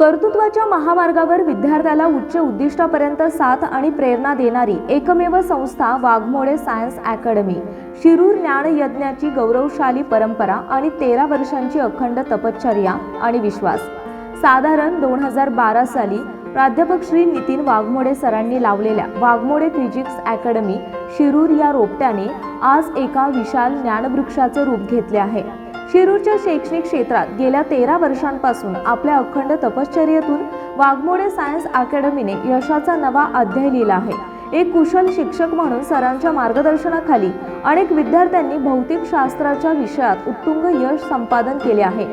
कर्तृत्वाच्या महामार्गावर विद्यार्थ्याला उच्च उद्दिष्टापर्यंत साथ आणि प्रेरणा देणारी एकमेव संस्था वाघमोडे सायन्स अकॅडमी. शिरूर ज्ञान यज्ञाची गौरवशाली परंपरा आणि तेरा वर्षांची अखंड तपश्चर्या आणि विश्वास. साधारण दोन हजार बारा साली प्राध्यापक श्री नितीन वाघमोडे सरांनी लावलेल्या वाघमोडे फिजिक्स अकॅडमी शिरूर या रोपट्याने आज एका विशाल ज्ञानवृक्षाचे रूप घेतले आहे. शिरूरच्या शैक्षणिक क्षेत्रात गेल्या तेरा वर्षांपासून आपल्या अखंड तपश्चर्येतून वाघमोडे सायन्स अकॅडमीने यशाचा नवा अध्याय लिहिला आहे. एक कुशल शिक्षक म्हणून सरांच्या मार्गदर्शनाखाली अनेक विद्यार्थ्यांनी भौतिक शास्त्राच्या विषयात उत्तुंग यश संपादन केले आहे.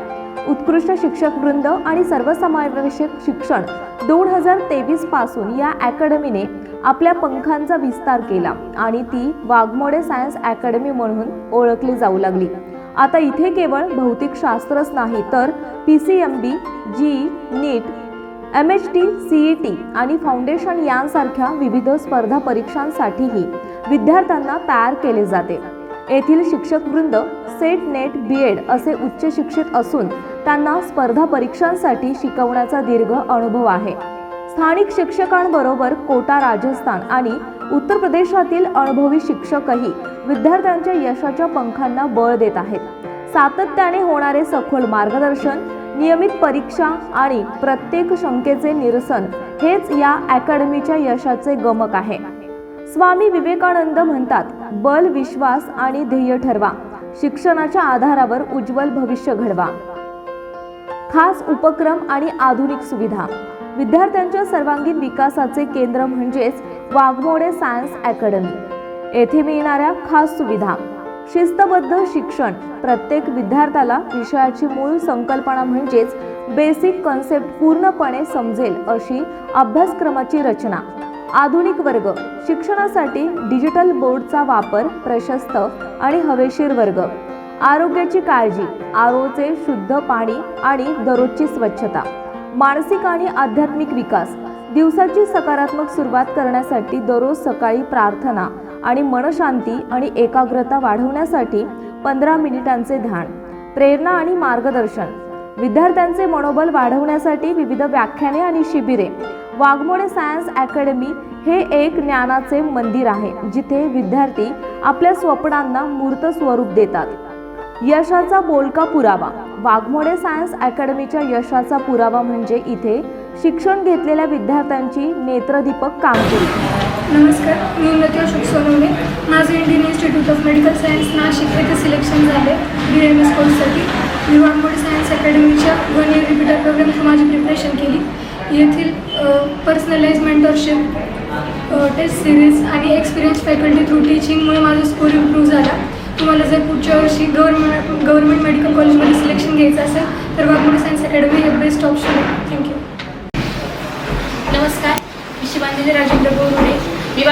उत्कृष्ट शिक्षक वृंद आणि सर्वसमावेशक शिक्षण दोन हजार तेवीसपासून या अकॅडमीने आपल्या पंखांचा विस्तार केला आणि ती वाघमोडे सायन्स अकॅडमी म्हणून ओळखली जाऊ लागली. आता इथे केवळ भौतिकशास्त्रच नाही तर P C M B JEE NEET M H T C E T आणि फाउंडेशन यांसारख्या विविध स्पर्धा परीक्षांसाठीही विद्यार्थ्यांना तयार केले जाते. येथील शिक्षकवृंद सेट नेट बी एड असे उच्च शिक्षित असून त्यांना स्पर्धा परीक्षांसाठी शिकवण्याचा दीर्घ अनुभव आहे. स्थानिक शिक्षकांबरोबर कोटा राजस्थान आणि उत्तर प्रदेशातील अनुभवी शिक्षकही विद्यार्थ्यांच्या यशाच्या पंखांना बळ देत आहेत. सातत्याने होणारे सखोल मार्गदर्शन नियमित परीक्षा आणि प्रत्येक शंकेचे निरसन हेच या अकॅडमीच्या यशाचे गमक आहे. स्वामी विवेकानंद म्हणतात बल विश्वास आणि ध्येय ठरवा. शिक्षणाच्या आधारावर उज्ज्वल भविष्य घडवा. खास उपक्रम आणि आधुनिक सुविधा. विद्यार्थ्यांच्या सर्वांगीण विकासाचे केंद्र म्हणजेच वाघमोडे सायन्स अकॅडमी. येथे मिळणाऱ्या खास सुविधा. शिस्तबद्ध शिक्षण प्रत्येक विद्यार्थ्याला विषयाची मूळ संकल्पना म्हणजेच बेसिक कन्सेप्ट पूर्णपणे समजेल अशी अभ्यासक्रमाची रचना. आधुनिक वर्ग शिक्षणासाठी डिजिटल बोर्डचा वापर प्रशस्त आणि हवेशीर वर्ग. आरोग्याची काळजी आरोचे शुद्ध पाणी आणि दररोजची स्वच्छता. मानसिक आणि आध्यात्मिक विकास दिवसाची सकारात्मक सुरुवात करण्यासाठी दररोज सकाळी प्रार्थना आणि मनशांती आणि एकाग्रता वाढवण्यासाठी पंधरा मिनिटांचे ध्यान प्रेरणा आणि मार्गदर्शन विद्यार्थ्यांचे मनोबल वाढवण्यासाठी विविध व्याख्याने आणि शिबिरे वाघमोडे सायन्स अकॅडमी हे एक ज्ञानाचे मंदिर आहे जिथे विद्यार्थी आपल्या स्वप्नांना मूर्त स्वरूप देतात. यशाचा बोलका पुरावा वाघमोडे सायन्स अकॅडमीच्या यशाचा पुरावा म्हणजे इथे शिक्षण घेतलेल्या विद्यार्थ्यांची नेत्रदीपक कामगिरी नमस्कार मी उन्नती अशोक माझं Indian Institute of Medical Science Nashik येथे सिलेक्शन झाले. बी एम एस कोर्ससाठी मी सायन्स अकॅडमीच्या वन इयर रिपीटर प्रोग्रामची माझी प्रिपरेशन केली. येथील पर्सनलाइज मेंटरशिप टेस्ट सिरीज आणि एक्सपिरियन्स फॅकल्टी थ्रू टीचिंगमुळे माझा स्कोर इम्प्रूव्ह झाला. तुम्हाला जर पुढच्या वर्षी गव्हर्मेंट गव्हर्मेंट मेडिकल कॉलेजमध्ये सिलेक्शन घ्यायचं असेल तर वाघमोडी सायन्स अकॅडमी हे बेस्ट ऑप्शन आहे. थँक्यू नमस्कार. मी शिवांजली राजेंद्र बोरुडे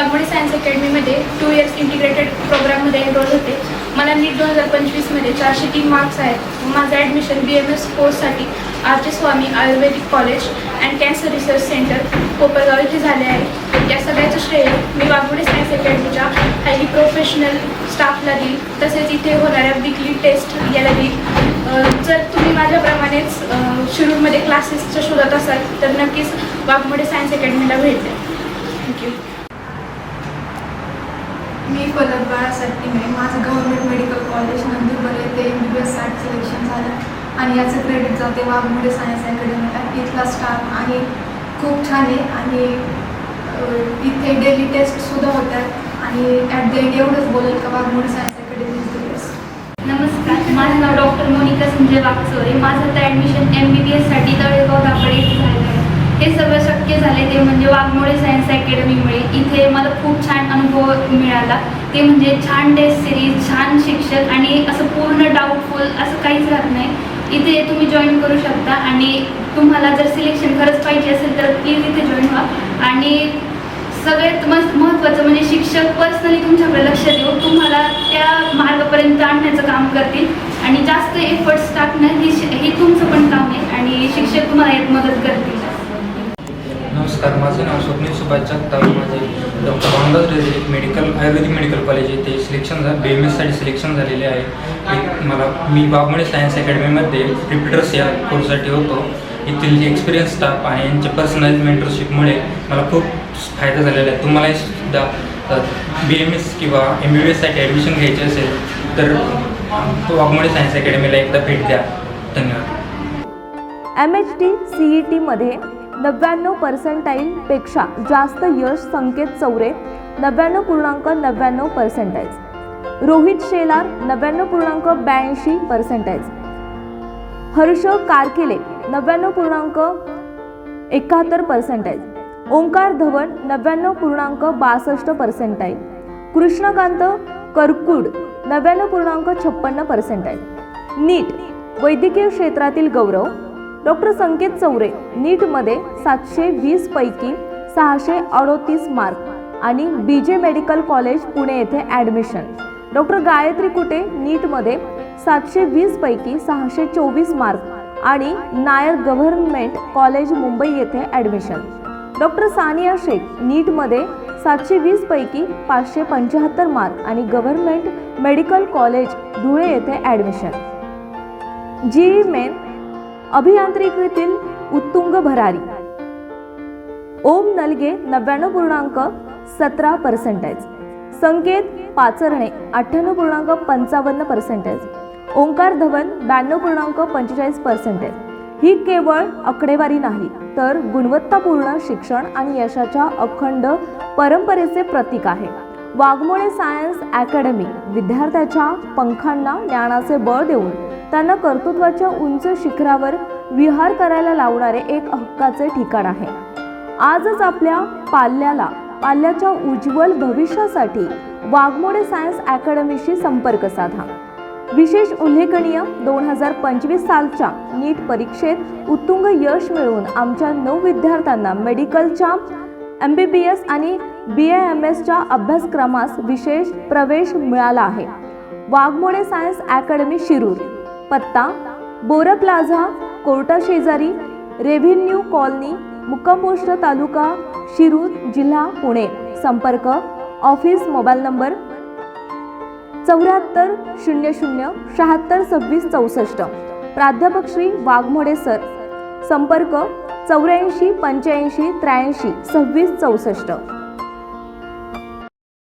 वाघमोडे सायन्स अकॅडमीमध्ये टू इयर्स इंटिग्रेटेड प्रोग्राममध्ये एनरोल होते. मला नीट दोन हजार पंचवीसमध्ये चारशे तीन मार्क्स आहेत. माझं ॲडमिशन बी एम एस कोर्ससाठी आरचे Swami Ayurvedic college and cancer research centre Kopargaon येथे झाले आहे. या सगळ्याचं श्रेय मी वाघमोडे सायन्स अकॅडमीच्या हायली प्रोफेशनल स्टाफला देईल. तसेच इथे होणाऱ्या विकली टेस्ट याला देईल. जर तुम्ही माझ्याप्रमाणेच शिरूरमध्ये क्लासेसच्या शोधात असाल तर नक्कीच वाघमोडे सायन्स अकॅडमीला भेट द्या. थँक्यू पलक बाळासाठी मी म्हणजे माझं गव्हर्नमेंट मेडिकल कॉलेज नंदुरबार येथे एम बी बी एससाठी सिलेक्शन झालं. आणि याचं क्रेडिट जाते वाघमोडे सायन्स अकॅडमी इथला स्टाफ आणि खूप छान आहे. आणि इथे डेली टेस्टसुद्धा होतात. आणि ॲट द एंड एवढंच बोलेल का Waghmode science academy is the best नमस्कार माझं नाव डॉक्टर मोनिका संजय वागचोरे माझं आता ॲडमिशन एम बी बी एससाठी तळेगाव दापडे इथे झालेलं आहे. हे सगळं शक्य झाले ते म्हणजे वाघमोडे सायन्स अकॅडमीमुळे इथे मला खूप छान अनुभव मिळाला. ते म्हणजे छान टेस्ट सिरीज छान शिक्षक आणि असं पूर्ण डाऊटफुल असं काहीच राहत नाही. इथे तुम्ही जॉईन करू शकता आणि तुम्हाला जर सिलेक्शन खरंच पाहिजे असेल तर प्लीज इथे जॉईन व्हा. आणि सगळ्यात मस्त महत्त्वाचं म्हणजे शिक्षक पर्सनली तुमच्याकडे लक्ष देऊन तुम्हाला त्या मार्गापर्यंत आणण्याचं काम करतील. आणि जास्त एफर्ट्स टाकणं हे शि- हे तुमचं पण काम आहे आणि शिक्षक तुम्हाला यात मदत करतील. नमस्कार माझं नाव स्वप्नील सुभाष जगताप माझे doctor Ramdas Reddy medical Ayurvedic medical college येथे सिलेक्शन झालं बी एम एससाठी सिलेक्शन झालेले आहे. मला मी बाबमुळे सायन्स अकॅडमीमध्ये प्रिपिटर्स या कोर्ससाठी होतो. येथील जे एक्सपिरियन्स स्टाफ आणि यांच्या पर्सनल मेंटरशिपमुळे मला खूप फायदा झालेला आहे. तुम्हालाही सुद्धा बी एम एस किंवा एम बी बी एससाठी ॲडमिशन घ्यायची असेल तर वाघमोडे सायन्स अकॅडमीला एकदा भेट द्या. धन्यवाद. M H T C E टीमध्ये नव्याण्णव पर्सेंटाईलपेक्षा जास्त यश संकेत चौरे नव्याण्णव पूर्णांक नव्याण्णव पर्सेंटाईज रोहित शेलार नव्याण्णव पूर्णांक ब्याऐंशी पर्सेंटाईज हर्ष कारकेले नव्याण्णव पूर्णांक एकाहत्तर पर्सेंटाईज ओंकार धवन नव्याण्णव पूर्णांक बासष्ट पर्सेंटाईल कृष्णकांत करकुड नव्याण्णव पूर्णांक छप्पन्न पर्सेंटाईल नीट वैद्यकीय क्षेत्रातील गौरव डॉक्टर संकेत चौरे नीटमध्ये सातशे वीस पैकी सहाशे अडोतीस मार्क आणि B J medical college Pune येथे ॲडमिशन. डॉक्टर गायत्री कुटे नीटमध्ये सातशे वीस पैकी सहाशे चोवीस मार्क आणि नायर गव्हर्नमेंट कॉलेज मुंबई येथे ॲडमिशन. डॉक्टर सानिया शेख नीटमध्ये सातशे वीस पैकी पाचशे पंच्याहत्तर मार्क आणि गव्हर्नमेंट मेडिकल कॉलेज धुळे येथे ॲडमिशन. जी मेन अभियांत्रिकीतील उत्तुंग भरारी. ओम नलगे नव्याण्णव पूर्णांक सतरा पर्सेंटेज संकेत पाचरणे अठ्ठ्याण्णव पूर्णांक पंचावन्न पर्सेंटेज ओंकार धवन ब्याण्णव पूर्णांक पंचेचाळीस पर्सेंटेज ही केवळ आकडेवारी नाही तर गुणवत्तापूर्ण शिक्षण आणि यशाच्या अखंड परंपरेचे प्रतीक आहे. Waghmode science academy. विद्यार्थ्याच्या पंखांना ज्ञानाचे बळ देऊन त्यांना कर्तृत्वाच्या उंच शिखरावर विहार करायला लावणारे एक हक्काचे ठिकाण आहे. आजच आपल्या पाल्याला पाल्याच्या उज्ज्वल भविष्यासाठी वाघमोडे सायन्स अकॅडमीशी संपर्क साधा. विशेष उल्लेखनीय दोन हजार पंचवीस सालच्या नीट परीक्षेत उत्तुंग यश मिळवून आमच्या नऊ विद्यार्थ्यांना मेडिकलच्या एम बी बी एस आणि बी ए एम एसच्या अभ्यासक्रमास विशेष प्रवेश मिळाला आहे. Waghmode science academy Shirur. पत्ता बोर प्लाझा कोर्टा शेजारी रेव्हेन्यू कॉलनी मुक्कामपोस्ट तालुका शिरूर जिल्हा पुणे. संपर्क ऑफिस मोबाईल नंबर चौऱ्याहत्तर शून्य शून्य शहात्तर सव्वीस चौसष्ट. प्राध्यापक श्री वाघमोडे सर. संपर्क चौऱ्याऐंशी पंच्याऐंशी त्र्याऐंशी सव्वीस चौसष्ट.